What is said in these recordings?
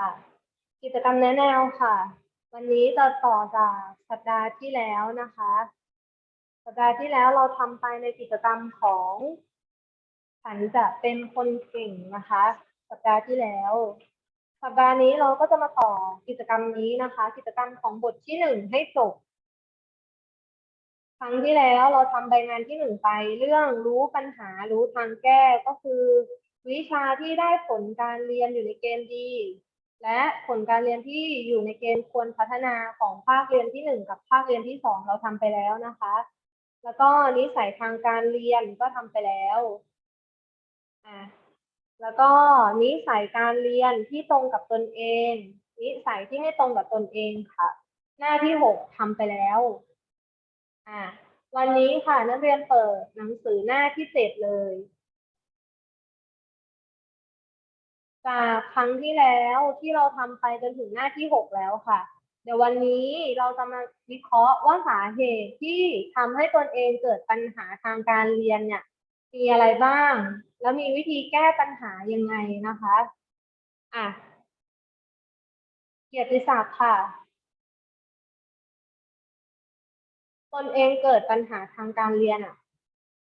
ค่ะ กิจกรรมแนะแนวค่ะ วันนี้จะต่อจากสัปดาห์ที่แล้วนะคะ สัปดาห์ที่แล้วเราทำไปในกิจกรรมของฉันจะเป็นคนเก่งนะคะ สัปดาห์ที่แล้ว สัปดาห์นี้เราก็จะมาต่อกิจกรรมนี้นะคะ กิจกรรมของบทที่หนึ่งให้จบครั้งที่แล้วเราทำใบงานที่หนึ่งไปเรื่องรู้ปัญหารู้ทางแก้ก็คือ วิชาที่ได้ผลการเรียนอยู่ในเกณฑ์ดี และผลการเรียนที่อยู่ในเกณฑ์ควรพัฒนาของภาคเรียนที่หนึ่งกับภาคเรียนที่สองเราทำไปแล้วนะคะ แล้วก็นิสัยทางการเรียนก็ทำไปแล้วอะแล้วก็นิสัยการเรียนที่ตรงกับตนเอง นิสัยที่ไม่ตรงกับตนเองค่ะ หน้าที่หกทำไปแล้วอะวันนี้ค่ะนักเรียนเปิดหนังสือหน้าที่เจ็ดเลย จากครั้งที่แล้วที่เราทำไปจนถึงหน้าที่หกแล้วค่ะ เดี๋ยววันนี้เราจะมาวิเคราะห์ว่าสาเหตุที่ทำให้ตนเองเกิดปัญหาทางการเรียนเนี่ย มีอะไรบ้าง แล้วมีวิธีแก้ปัญหายังไงนะคะอะเกียรติศักดิ์ค่ะ ตนเองเกิดปัญหาทางการเรียนอะ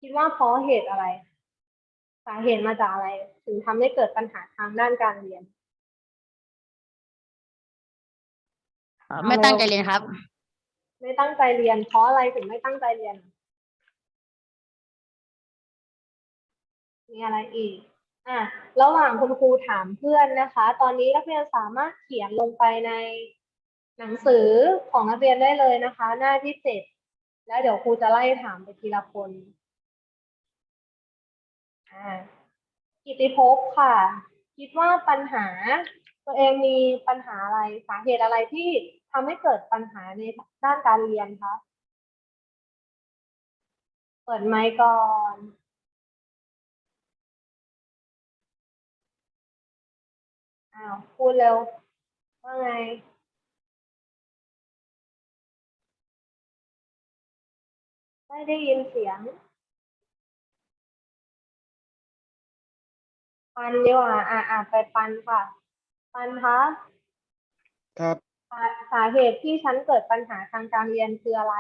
คิดว่าเพราะเหตุอะไราเหตุมาจากอะไร ถึงทำให้เกิดปัญหาทางด้านการเรียนอ่าไม่ตั้งใจเรียนครับ ไม่ตั้งใจเรียน เพราะอะไรถึงไม่ตั้งใจเรียน มีอะไรอีก อะ ระหว่างคุณครูถามเพื่อนนะคะ ตอนนี้นักเรียนสามารถเขียนลงไปในหนังสือของนักเรียนได้เลยนะคะ หน้าที่เจ็ดแล้วเดี๋ยวครูจะไล่ถามไปทีละคนอ่า กิติภพค่ะ คิดว่าปัญหา ตัวเองมีปัญหาอะไรสาเหตุอะไรที่ทำให้เกิดปัญหาในด้านการเรียนคะเปิดไมค์ก่อนอ้าวพูดเร็วว่าไงไม่ได้ยินเสียง ปันดีกว่าอ่าอ่าไปปันค่ะ ปันคะครับสาสาเหตุที่ฉันเกิดปัญหาทางการเรียนคืออะไร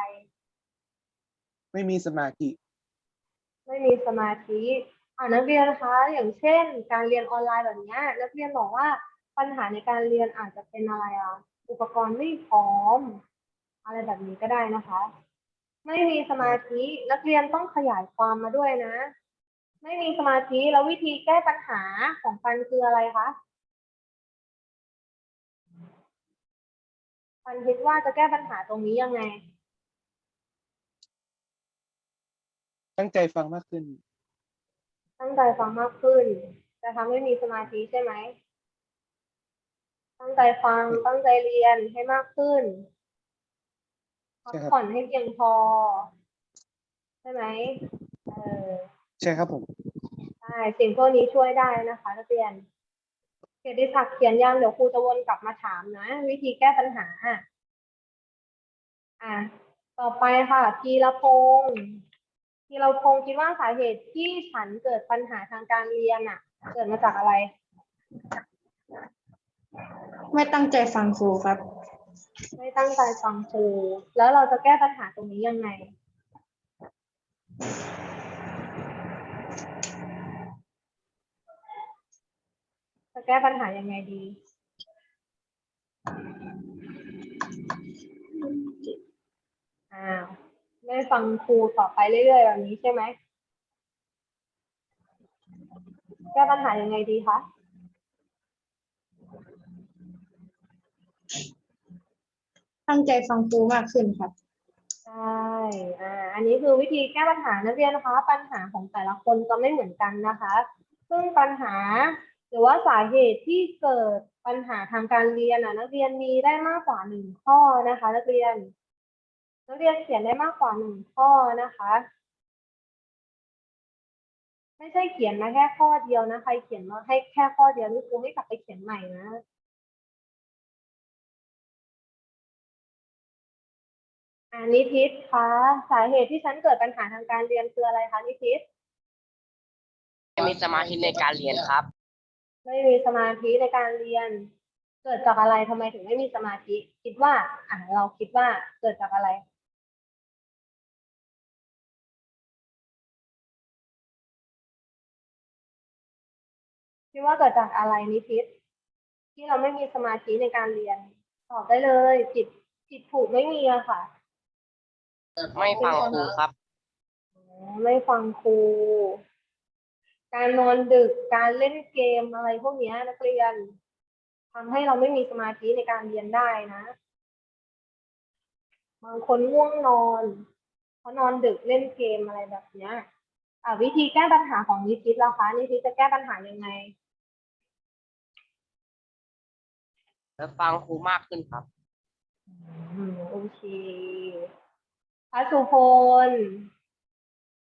ไม่มีสมาธิ ไม่มีสมาธิอ่านักเรียนนะคะอย่างเช่น การเรียนออนไลน์แบบเนี้ยนักเรียนบอกว่าปัญหาในการเรียนอาจจะเป็นอะไรอะอุปกรณ์ไม่พร้อม อะไรแบบนี้ก็ได้นะคะ ไม่มีสมาธินักเรียนต้องขยายความมาด้วยนะ ไม่มีสมาธิ แล้ววิธีแก้ปัญหาของปันคืออะไรคะปันคิดว่าจะแก้ปัญหาตรงนี้ยังไง ตั้งใจฟังมากขึ้น ตั้งใจฟังมากขึ้น จะทำให้มีสมาธิใช่ไหม ตั้งใจฟัง ตั้งใจเรียนให้มากขึ้นพักใช่ครับผ่อนให้เพียงพอ ใช่ไหมเออ ใช่ครับผม ใช่สิ่งพวกนี้ช่วยได้นะคะนักเรียนเกียรติศักดิ์เขียนยังเดี๋ยวครูจะวนกลับมาถามนะ วิธีแก้ปัญหา อะต่อไปค่ะพีรพงศ์พีรพงศ์คิดว่าสาเหตุที่ฉันเกิดปัญหาทางการเรียนอะ เกิดมาจากอะไร ไม่ตั้งใจฟังครูครับ ไม่ตั้งใจฟังครูแล้วเราจะแก้ปัญหาตรงนี้ยังไง จะแก้ปัญหายังไงดี อ้าวไม่ฟังครูต่อไปเรื่อยๆแบบนี้ใช่ไหม แก้ปัญหายังไงดีคะ ตั้งใจฟังครูมากขึ้นครับ ใช่อ่าอันนี้คือวิธีแก้ปัญหานักเรียนนะคะ ปัญหาของแต่ละคนจะไม่เหมือนกันนะคะ ซึ่งปัญหาหรือว่าสาเหตุที่เกิดปัญหาทางการเรียนอะนักเรียนมีได้มากกว่าหนึ่งข้อนะคะ นักเรียน นักเรียนเขียนได้มากกว่าหนึ่งข้อนะคะ ไม่ใช่เขียนมาแค่ข้อเดียวนะใครเขียนมาให้แค่ข้อเดียวนี่ครูไม่กลับไปเขียนใหม่นะ อ่านิทิศคะสาเหตุที่ฉันเกิดปัญหาทางการเรียนคืออะไรคะนิทิศไม่มีสมาธิในการเรียนครับ ไม่มีสมาธิในการเรียน เกิดจากอะไรทำไมถึงไม่มีสมาธิ คิดว่าอะเราคิดว่าเกิดจากอะไร คิดว่าเกิดจากอะไรนิพิษที่เราไม่มีสมาธิในการเรียนตอบได้เลยผิดผิดถูกไม่มีอะค่ะ ไม่ฟังครูครับอ๋อไม่ฟังครู การนอนดึก การเล่นเกมอะไรพวกเนี้ยนักเรียนทำให้เราไม่มีสมาธิในการเรียนได้นะ บางคนง่วงนอนเพราะนอนดึกเล่นเกมอะไรแบบเนี้ยอ่าวิธีแก้ปัญหาของนิพิษล่ะคะนิพิษจะแก้ปัญหายังไงแล้วฟังครูมากขึ้นครับอืมโอเค พระสุพล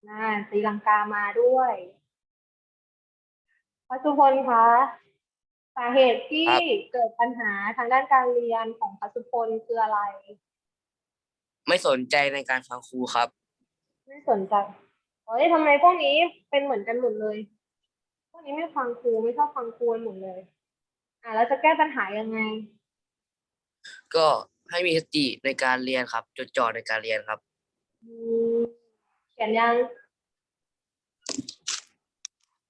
น่าตีลังกามาด้วย พระสุพลคะสาเหตุที่ครับเกิดปัญหาทางด้านการเรียนของพระสุพลคืออะไร ไม่สนใจในการฟังครูครับ ไม่สนใจเฮ้ยทำไมพวกนี้เป็นเหมือนกันหมดเลย พวกนี้ไม่ฟังครูไม่ชอบฟังครูกันหมดเลย อะแล้วจะแก้ปัญหายังไง ก็ให้มีสติในการเรียนครับ จดจ่อในการเรียนครับอืม เขียนยัง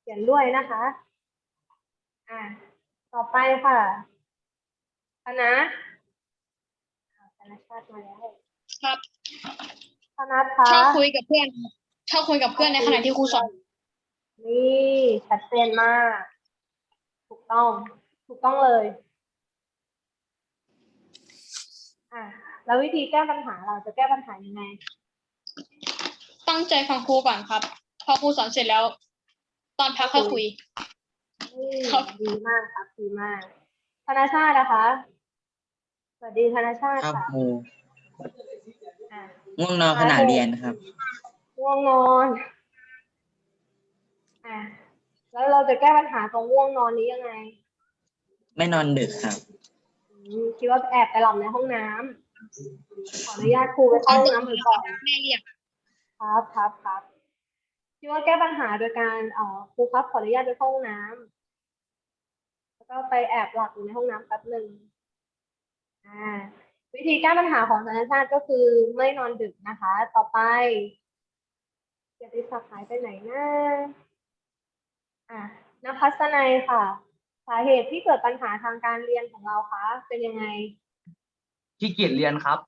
เขียนด้วยนะคะ อ่า ต่อไปค่ะคณะอ่าคณะชาติมาแล้วครับคณะคะชอบคุยกับเพื่อนครับชอบคุยกับเพื่อนในขณะที่ครูสอน นี่ชัดเจนมาก ถูกต้อง ถูกต้องเลยอะแล้ววิธีแก้ปัญหาเราจะแก้ปัญหายังไง ตั้งใจฟังครูก่อนครับ พอครูสอนเสร็จแล้ว ตอนพักค่อยคุยนี่ครับ ดีมากครับดีมากธนชาตินะคะสวัสดีธนชาติครับค่ะครูอะง่วงนอนขณะเรียนครับ ง่วงนอนอะแล้วเราจะแก้ปัญหาตรงง่วงนอนนี้ยังไงไม่นอนดึกครับ อืมคิดว่าแอบไปหลับในห้องน้ำขออนุญาตครูไปเข้าห้องน้ำเหมือนก่อน แม่เรียก ครับครับครับคิดว่าแก้ปัญหาโดยการเอ่อครูครับขออนุญาตไปเข้าห้องน้ำแล้วก็ไปแอบหลับอยู่ในห้องน้ำแป๊บหนึ่งอ่า วิธีแก้ปัญหาของธนชาติก็คือไม่นอนดึกนะคะ ต่อไปเกียรติศักดิ์หายไปไหนนะอะนภัสนัยค่ะ สาเหตุที่เกิดปัญหาทางการเรียนของเราคะเป็นยังไงขี้เกียจเรียนครับ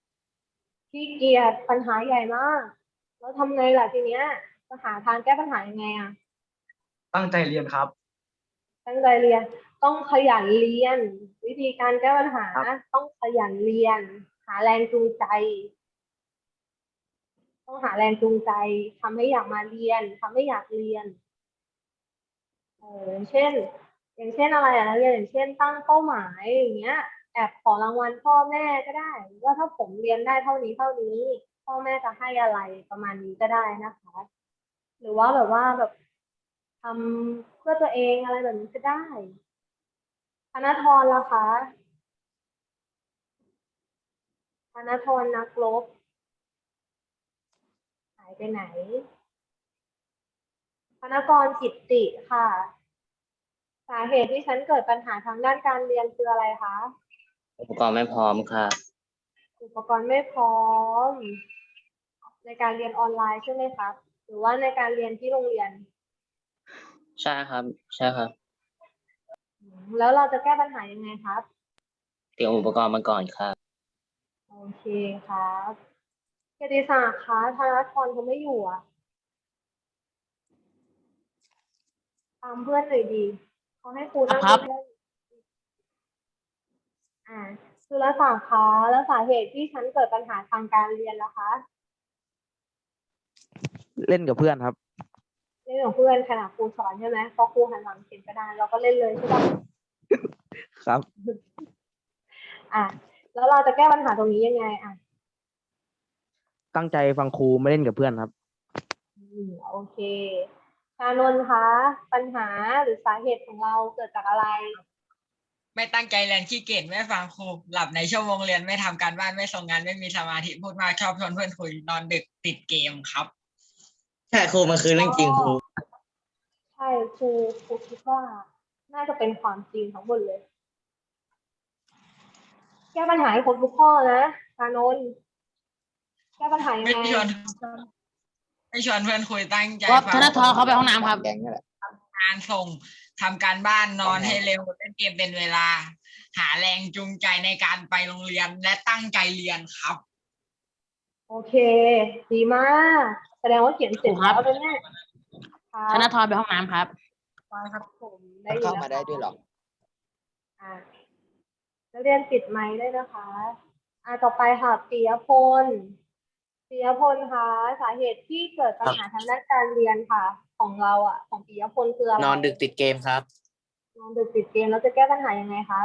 ขี้เกียจปัญหาใหญ่มาก แล้วทำไงล่ะทีเนี้ยจะหาทางแก้ปัญหายังไงอะ ตั้งใจเรียนครับ ตั้งใจเรียน ต้องขยันเรียน วิธีการแก้ปัญหา ครับ ต้องขยันเรียน หาแรงจูงใจ ต้องหาแรงจูงใจทำให้อยากมาเรียนทำให้อยากเรียนเอออย่างเช่น อย่างเช่นอะไรอะนักเรียนอย่างเช่นตั้งเป้าหมายอย่างเงี้ย แอบขอรางวัลพ่อแม่ก็ได้ ว่าถ้าผมเรียนได้เท่านี้เท่านี้ พ่อแม่จะให้อะไรประมาณนี้ก็ได้นะคะ หรือว่าแบบว่าแบบทำเพื่อตัวเองอะไรแบบนี้ก็ได้ธนทรล่ะคะธนทรนักรบหายไปไหนธนกรจิตติค่ะ สาเหตุที่ฉันเกิดปัญหาทางด้านการเรียนคืออะไรคะ อุปกรณ์ไม่พร้อมครับอุปกรณ์ไม่พร้อม ในการเรียนออนไลน์ใช่ไหมครับ หรือว่าในการเรียนที่โรงเรียน ใช่ครับ ใช่ครับอืมแล้วเราจะแก้ปัญหายังไงครับ เตรียมอุปกรณ์มาก่อนครับ โอเคครับเกียรติศักดิ์คะธนทรเขาไม่อยู่อะตามเพื่อนหน่อยดี เขาให้ครูนั่งครับเพื่อนอ่าคือละศักดิ์คะแล้วสาเหตุที่ฉันเกิดปัญหาทางการเรียนนะคะ เล่นกับเพื่อนครับ เล่นของเพื่อนขณะครูสอนใช่ไหมพอครูหันหลังเขียนกระดานเราก็เล่นเลยใช่ปะครับ อะแล้วเราจะแก้ปัญหาตรงนี้ยังไง อะ ตั้งใจฟังครูไม่เล่นกับเพื่อนครับอืมโอเคชานนท์คะปัญหาหรือสาเหตุของเราเกิดจากอะไร ไม่ตั้งใจเรียนขี้เกียจไม่ฟังครูหลับในชั่วโมงเรียนไม่ทำการบ้านไม่ส่งงานไม่มีสมาธิพูดมากชอบชวนเพื่อนคุยนอนดึกติดเกมครับ ใช่ครูมันคือเรื่องจริงครูใช่ครูครูคิดว่า น่าจะเป็นความจริงทั้งหมดเลย แก้ปัญหาให้ครบทุกข้อนะชานนท์แก้ปัญหายังไม่ไงชวน ไม่ชวนเพื่อนคุยตั้งใจว่าฟังธนทรเขาไปห้องน้ำครับงานส่งทำการบ้านนอนให้เร็วเล่นเกมเป็นเวลา หาแรงจูงใจในการไปโรงเรียนและตั้งใจเรียนครับ โอเค ดีมาก แสดงว่าเขียนเสร็จครัแล้วบนะเนี่ยครัธนบทรไปห้องน้ำครับครับผมได้ยินเข้าแล้วมาได้ด้วยเหรออ่านักเรียนปิดไมค์ด้วยนะคะอ่าต่อไปค่ะปิยพลปิยพลคะสาเหตุที่เกิดปัญหาทางด้านการเรียนค่ะ ของเราอะ ของปิยพลคืออะไรนอนดึกติดเกมครับ นอนดึกติดเกมแล้วจะแก้ปัญหายังไงคะ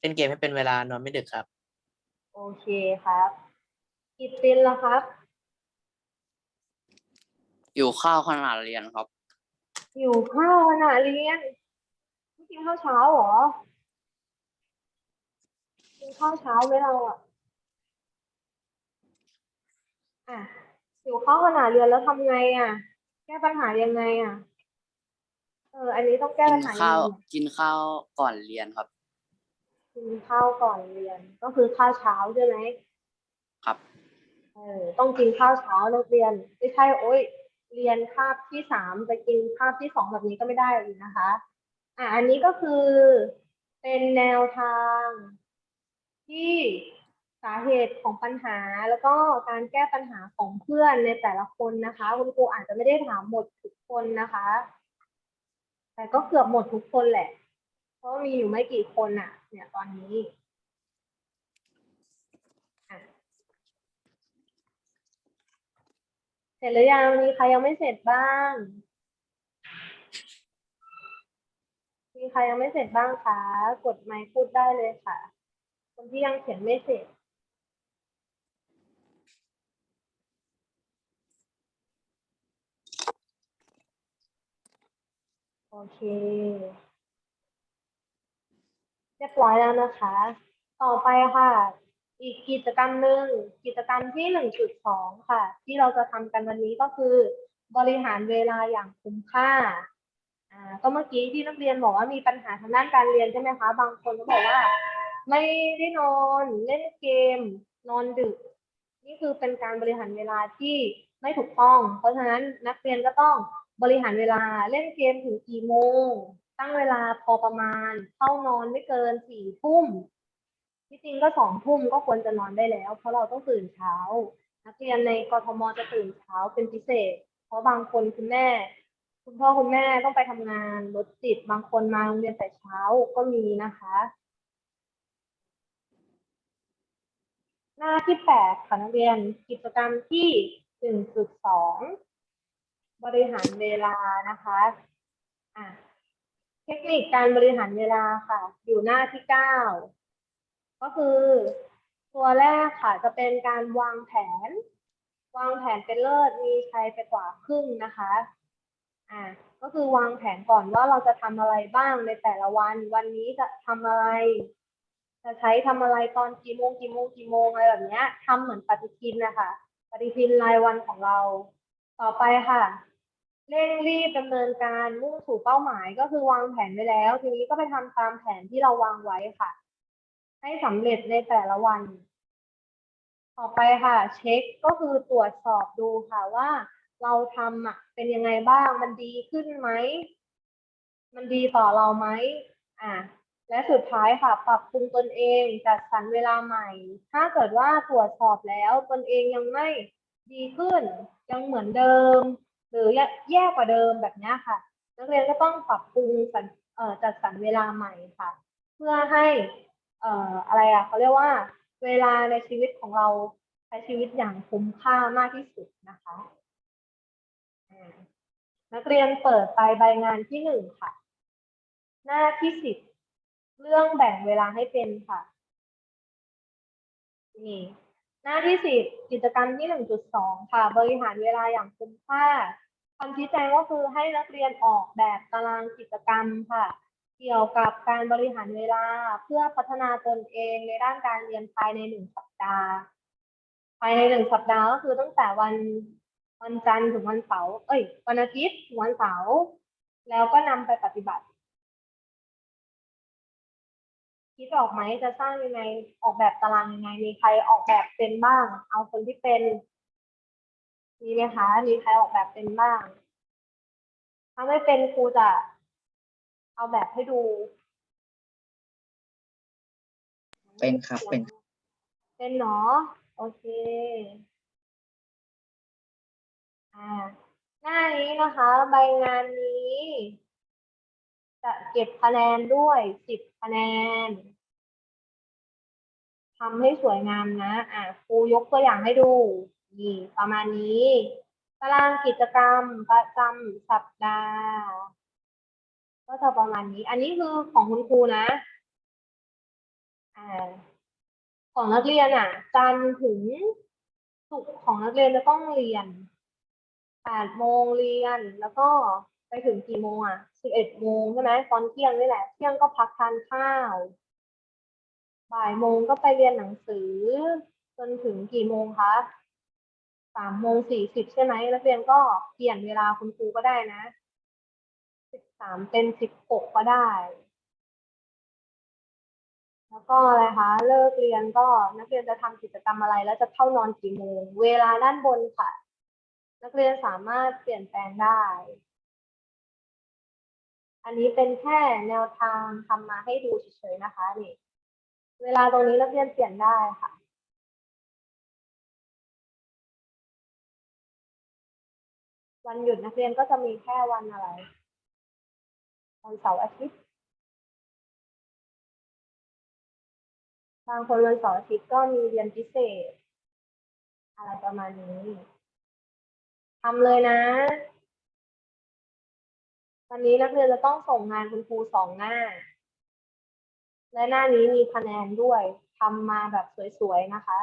เล่นเกมให้เป็นเวลานอนไม่ดึกครับ โอเคครับกิตตินล่ะครับ อยู่ข้าวขนาดเรียนครับ หิวข้าวขณะเรียนไม่กินข้าวเช้าเหรอ กินข้าวเช้าไหมเราอะ อะหิวข้าวขณะเรียนแล้วทำไงอะ แก้ปัญหายังไงอะ เออ อันนี้ต้องแก้กิปันญหายังข้าวไง กินข้าวก่อนเรียนครับ กินข้าวก่อนเรียนก็คือข้าวเช้าใช่ไหมครับ เออต้องกินข้าวเช้านักเรียน ไม่ใช่โอ๊ย เรียนคาบที่สามไปกินคาบที่สองแบบนี้ก็ไม่ได้อีกนะคะ อะอันนี้ก็คือเป็นแนวทางที่สาเหตุของปัญหาแล้วก็การแก้ปัญหาของเพื่อนในแต่ละคนนะคะ คุณครูอาจจะไม่ได้ถามหมดทุกคนนะคะ แต่ก็เกือบหมดทุกคนแหละ เพราะมีอยู่ไม่กี่คนอะเนี่ยตอนนี้อะ เสร็จหรือยังมีใครยังไม่เสร็จบ้าง มีใครยังไม่เสร็จบ้างคะ กดไมค์พูดได้เลยค่ะ คนที่ยังเขียนไม่เสร็จ โอเค เรียบร้อยแล้วนะคะ ต่อไปค่ะ อีกกิจกรรมหนึ่งกิจกรรมที่หนึ่งจุดสองค่ะ ที่เราจะทำกันวันนี้ก็คือบริหารเวลาอย่างคุ้มค่าอ่าก็เมื่อกี้ที่นักเรียนบอกว่ามีปัญหาทางด้านการเรียนใช่ไหมคะบางคนก็บอกว่า ไม่ได้นอนเล่นเกม นอนดึก นี่คือเป็นการบริหารเวลาที่ไม่ถูกต้อง เพราะฉะนั้นนักเรียนก็ต้องบริหารเวลาเล่นเกมถึงกี่โมง ตั้งเวลาพอประมาณ เข้านอนไม่เกินสี่ทุ่ม ที่จริงก็สองทุ่มก็ควรจะนอนได้แล้ว เพราะเราต้องตื่นเช้า นักเรียนในกทมจะตื่นเช้าเป็นพิเศษ เพราะบางคนคุณแม่ คุณพ่อคุณแม่ต้องไปทำงานรถติดบางคนมาโรงเรียนแต่เช้าก็มีนะคะ หน้าที่แปดค่ะนักเรียนกิจกรรมที่หนึ่งจุดสองบริหารเวลานะคะอะเทคนิคการบริหารเวลาค่ะ อยู่หน้าที่เก้า ก็คือ ตัวแรกค่ะจะเป็นการวางแผน วางแผนเป็นเลิศมีชัยไปกว่าครึ่งนะคะอ่าก็คือวางแผนก่อนว่าเราจะทำอะไรบ้างในแต่ละวัน วันนี้จะทำอะไร จะใช้ทำอะไรตอนกี่โมงกี่โมงกี่โมงอะไรแบบเนี้ยทำเหมือนปฏิทินนะคะปฏิทินรายวันของเรา ต่อไปค่ะเร่งรีบดำเนินการมุ่งสู่เป้าหมายก็คือวางแผนไว้แล้ว ทีนี้ก็ไปทำตามแผนที่เราวางไว้ค่ะ ให้สำเร็จในแต่ละวัน ต่อไปค่ะ เช็คก็คือตรวจสอบดูค่ะว่าเราทำอะเป็นยังไงบ้างมันดีขึ้นไหม มันดีต่อเราไหมอะและสุดท้ายค่ะ ปรับปรุงตนเองจัดสรรเวลาใหม่ ถ้าเกิดว่าตรวจสอบแล้วตนเองยังไม่ดีขึ้น ยังเหมือนเดิม หรือแย่กว่าเดิมแบบนี้ค่ะ นักเรียนก็ต้องปรับปรุงสรรจัดสรรเวลาใหม่ค่ะ เพื่อให้ เอ่ออะไรอะเขาเรียกว่าเวลาในชีวิตของเราใช้ชีวิตอย่างคุ้มค่ามากที่สุดนะคะนักเรียนเปิดไปใบงานที่หนึ่งค่ะ หน้าที่สิบเรื่องแบ่งเวลาให้เป็นค่ะนี่หน้าที่สิบกิจกรรมที่หนึ่งจุดสองค่ะ บริหารเวลาอย่างคุ้มค่าคำชี้แจงก็คือให้นักเรียนออกแบบตารางกิจกรรมค่ะ เกี่ยวกับการบริหารเวลาเพื่อพัฒนาตนเองในด้านการเรียนภายในหนึ่งสัปดาห์ ภายในหนึ่งสัปดาห์ก็คือตั้งแต่วันวันจันทร์ถึงวันเสาร์เอ้ย วันอาทิตย์ถึงวันเสาร์แล้วก็นำไปปฏิบัติ คิดออกไหมจะสร้างยังไงออกแบบตารางยังไงมีใครออกแบบเป็นบ้าง เอาคนที่เป็นมีไหมคะมีใครออกแบบเป็นบ้างถ้าไม่เป็นครูจะ เอาแบบให้ดู เป็นครับเป็น เป็นเนาะโอเค อ่า หน้านี้นะคะ ใบงานนี้ จะเก็บคะแนนด้วยสิบคะแนนทำให้สวยงามนะ อ่าครูยกตัวอย่างให้ดู นี่ประมาณนี้ ตารางกิจกรรมประจำสัปดาห์ ก็จะประมาณนี้ อันนี้คือของคุณครูนะอ่าของนักเรียนอะจันถึงศุกร์ของนักเรียนจะต้องเรียนแปดโมงเรียน แล้วก็ไปถึงกี่โมงอะสิบเอ็ดโมงใช่ไหมตอนเที่ยงนี่แหละ เที่ยงก็พักทานข้าว บ่ายโมงก็ไปเรียนหนังสือ จนถึงกี่โมงคะสามโมงสี่สิบใช่ไหมนักเรียนก็เปลี่ยนเวลาคุณครูก็ได้นะ สามเป็นสิบหกก็ได้ แล้วก็อะไรคะ เลิกเรียนก็นักเรียนจะทำกิจกรรมอะไร แล้วจะเข้านอนกี่โมง เวลาด้านบนค่ะ นักเรียนสามารถเปลี่ยนแปลงได้ อันนี้เป็นแค่แนวทางทำมาให้ดูเฉยๆนะคะนี่ เวลาตรงนี้นักเรียนเปลี่ยนได้ค่ะวันหยุดนักเรียนก็จะมีแค่วันอะไร วันเสาร์อาทิตย์ บางคนวันเสาร์อาทิตย์ก็มีเรียนพิเศษ อะไรประมาณนี้ทำเลยนะ วันนี้นักเรียนจะต้องส่งงานคุณครูสองหน้า และหน้านี้มีคะแนนด้วยทำมาแบบสวยๆนะคะ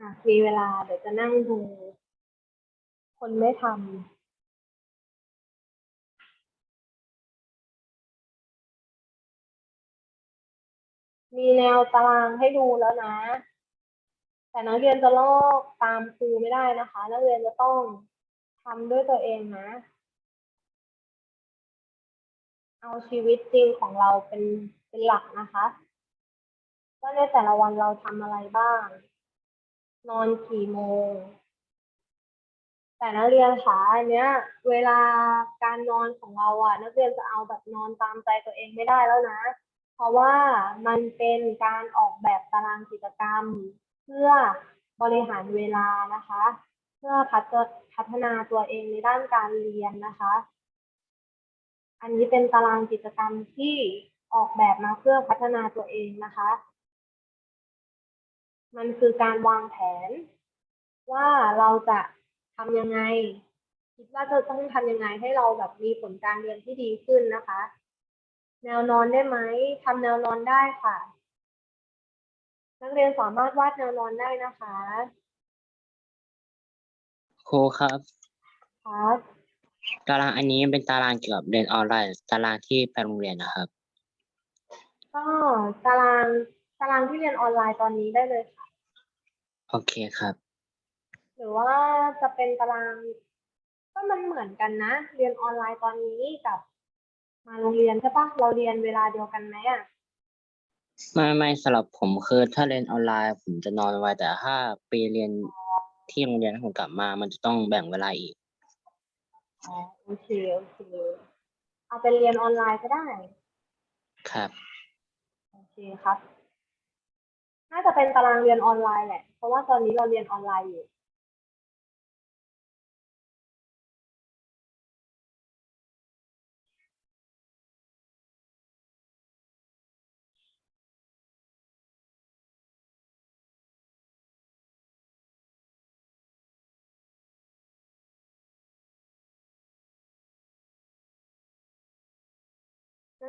อะมีเวลาเดี๋ยวจะนั่งดู คนไม่ทำมีแนวตารางให้ดูแล้วนะ แต่นักเรียนจะลอกตามครูไม่ได้นะคะ นักเรียนจะต้องทำด้วยตัวเองนะ เอาชีวิตจริงของเราเป็นเป็นหลักนะคะว่าในแต่ละวันเราทำอะไรบ้าง นอนกี่โมง แต่นักเรียนคะอันเนี้ย เวลาการนอนของเราอะนักเรียนจะเอาแบบนอนตามใจตัวเองไม่ได้แล้วนะ เพราะว่ามันเป็นการออกแบบตารางกิจกรรม เพื่อบริหารเวลานะคะ เพื่อพัฒพัฒนาตัวเองในด้านการเรียนนะคะ อันนี้เป็นตารางกิจกรรมที่ออกแบบมาเพื่อพัฒนาตัวเองนะคะ มันคือการวางแผน ว่าเราจะ ทำยังไง คิดว่าจะต้องทำยังไงให้เราแบบมีผลการเรียนที่ดีขึ้นนะคะ แนวนอนได้ไหมทำแนวนอนได้ค่ะ นักเรียนสามารถวาดแนวนอนได้นะคะครูครับ ครับตารางอันนี้เป็นตารางเกี่ยวกับเรียนออนไลน์ตารางที่ไปโรงเรียนนะครับ ก็ตารางตารางที่เรียนออนไลน์ตอนนี้ได้เลยค่ะ โอเคครับ หรือว่าจะเป็นตาราง ก็มันเหมือนกันนะ เรียนออนไลน์ตอนนี้กับ มาโรงเรียนใช่ปะเราเรียนเวลาเดียวกันไหมอะไม่ไม่สำหรับผมคือถ้าเรียนออนไลน์ผมจะนอนไวแต่ถ้าไปเรียนที่โรงเรียนผมกลับมา มันจะต้องแบ่งเวลาอีกอ๋อโอเคโอเคเอาเป็นเรียนออนไลน์ก็ได้ครับโอเคครับ น่าจะเป็นตารางเรียนออนไลน์แหละ เพราะว่าตอนนี้เราเรียนออนไลน์อยู่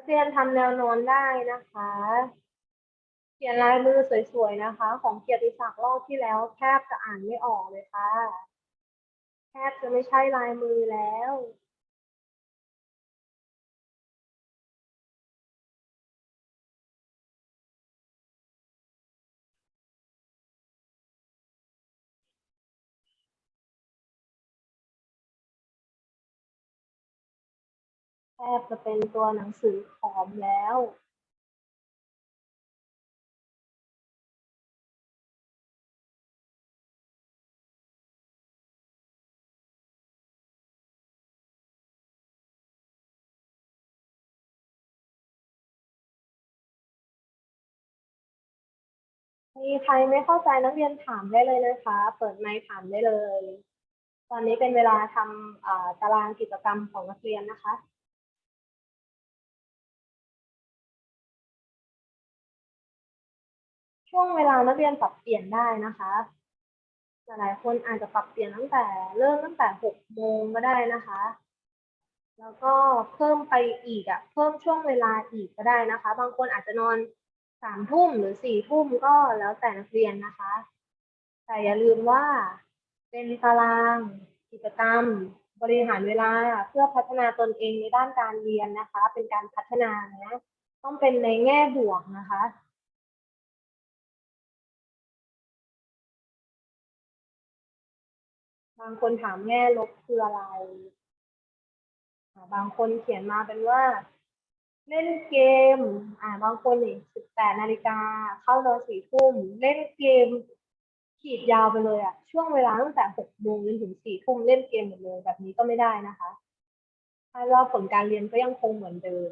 เรียนทำแนวนอนได้นะคะ เขียนลายมือสวยๆนะคะ ของเกียรติศักดิ์รอบที่แล้วแทบจะอ่านไม่ออกเลยค่ะ แทบจะไม่ใช่ลายมือแล้ว บจะเป็นตัวหนังสือขอมแล้ว มีใครไม่เข้าใจนักเรียนถามได้เลยนะคะ เปิดไมค์ถามได้เลย ตอนนี้เป็นเวลาทำตารางกิจกรรมของนักเรียนนะคะ ช่วงเวลานักเรียนปรับเปลี่ยนได้นะคะหลายๆคนอาจจะปรับเปลี่ยนตั้งแต่เริ่มตั้งแต่หกโมงก็ได้นะคะ แล้วก็เพิ่มไปอีกอะเพิ่มช่วงเวลาอีกก็ได้นะคะ บางคนอาจจะนอนสามทุ่มหรือสี่ทุ่มก็แล้วแต่นักเรียนนะคะ แต่อย่าลืมว่าเป็นตารางกิจกรรม บริหารเวลาเพื่อพัฒนาตนเองในด้านการเรียนนะคะ เป็นการพัฒนานะต้องเป็นในแง่บวกนะคะ บางคนถามแง่ลบคืออะไรบางคนเขียนมาเป็นว่า เล่นเกม อ่า บางคนนี่สิบแปดนาฬิกาเข้านอนสี่ทุ่มเล่นเกมขีดยาวไปเลยอะช่วงเวลาตั้งแต่หกโมงจนถึงสี่ทุ่มเล่นเกมหมดเลย แบบนี้ก็ไม่ได้นะคะถ้าว่าผลการเรียนก็ยังคงเหมือนเดิม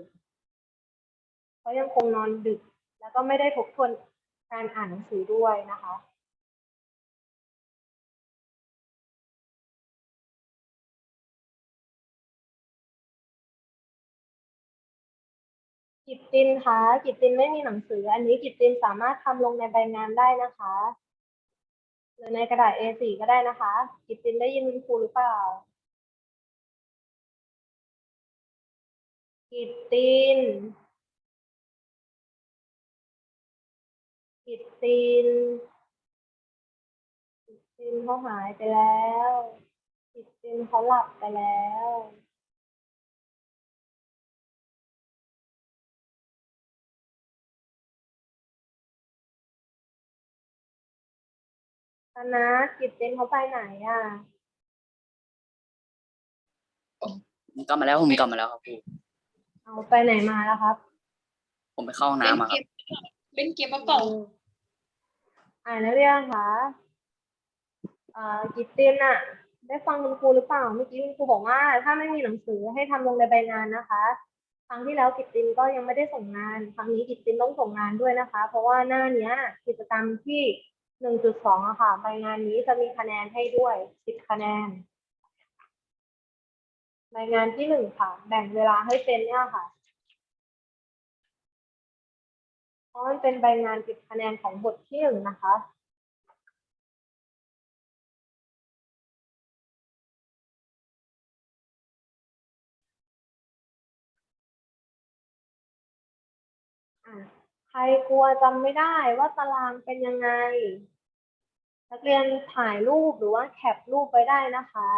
เขายังคงนอนดึก แล้วก็ไม่ได้ทบทวนการอ่านหนังสือด้วยนะคะ กิตตินคะกิตตินไม่มีหนังสือ อันนี้กิตตินสามารถทำลงในใบงานได้นะคะ หรือในกระดาษ A4 ก็ได้นะคะ กิตตินได้ยินคุณครูหรือเปล่า กิตติน กิตติน กิตตินเขาหายไปแล้ว กิตตินเขาหลับไปแล้ว นนะกิตตินเขาไปไหนอะผมกลับมาแล้วผมกลับมาแล้วครับครูเอาไปไหนมาแล้วครับผมไปเข้าห้องเล่นน้ำมาเกครับมเล่นเกมมาเปล่าอ่านักเรียนคะเอ่อกิตตินอะได้ฟังคุณครูหรือเปล่าเมื่อกี้คุณครูบอกว่า ถ้าไม่มีหนังสือให้ทำลงในใบงานนะคะ ครั้งที่แล้วกิตตินก็ยังไม่ได้ส่งงาน ครั้งนี้กิตตินต้องส่งงานด้วยนะคะ เพราะว่าหน้าเนี้ย กิจกรรมที่ หนึ่งจุดสองอะค่ะ ใบงานนี้จะมีคะแนนให้ด้วยสิบคะแนน ใบงานที่หนึ่งค่ะ แบ่งเวลาให้เป็นเนี่ยค่ะ เพราะมันเป็นใบงานสิบคะแนนของบทที่หนึ่งนะคะ ใครกลัวจำไม่ได้ว่าตารางเป็นยังไง นักเรียนถ่ายรูปหรือว่าแคปรูปไว้ได้นะคะ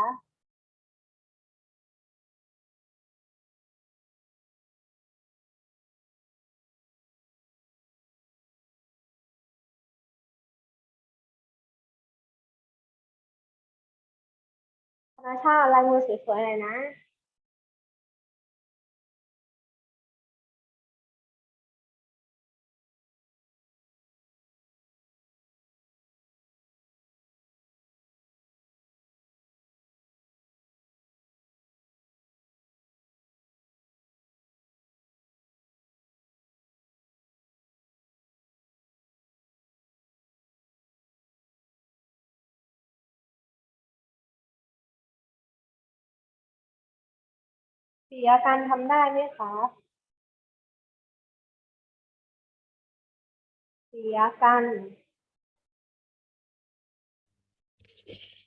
ธนาชาติลายมือสวยๆหน่อยนะ ปียการทำได้ไหมคะปียกัน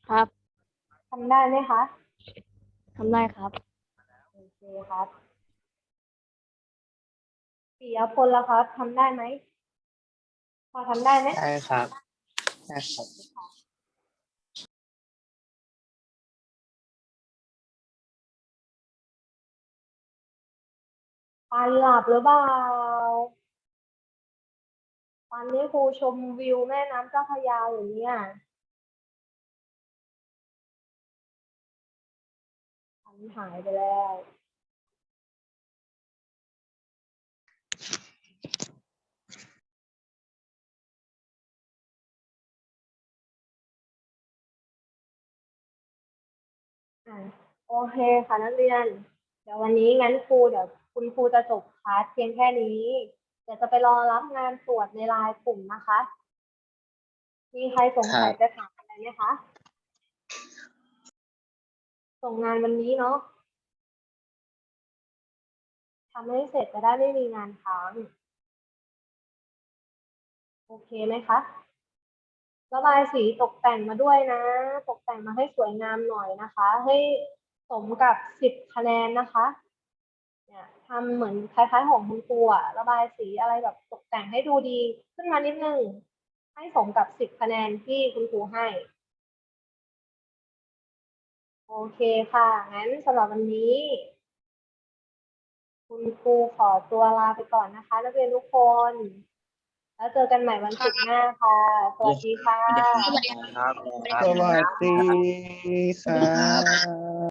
ครับทำได้ไหมคะทำได้ครับโอเคครับปียพลละครับทำได้ไหมพอทำได้ไหม ได้ครับได้ครับ ปันหลับหรือเปล่าปันนี้ครูชมวิวแม่น้ำเจ้าพยาอยู่เนี่ยปันหายไปแล้วโอเคค่ะนักเรียน เดี๋ยววันนี้งั้นครูเดี๋ยว คุณครูจะจบคลาสเพียงแค่นี้ เดี๋ยวจะไปรอรับงานตรวจในไลน์กลุ่มนะคะ มีใครสงสัยจะถามอะไรไหมคะ ส่งงานวันนี้เนาะทำให้เสร็จจะได้ไม่มีงานค้างโอเคไหมคะระบายสีตกแต่งมาด้วยนะ ตกแต่งมาให้สวยงามหน่อยนะคะ ให้สมกับสิบคะแนนนะคะ ทำเหมือนคล้ายๆของคุณครูอะระบายสีอะไรแบบตกแต่งให้ดูดี ขึ้นมานิดนึง ให้สมกับสิบคะแนนที่คุณครูให้ โอเคค่ะ งั้นสำหรับวันนี้ คุณครูขอตัวลาไปก่อนนะคะ นักเรียนทุกคน แล้วเจอกันใหม่วันศุกร์หน้าค่ะ สวัสดีค่ะ สวัสดีครับสวัสดีครับ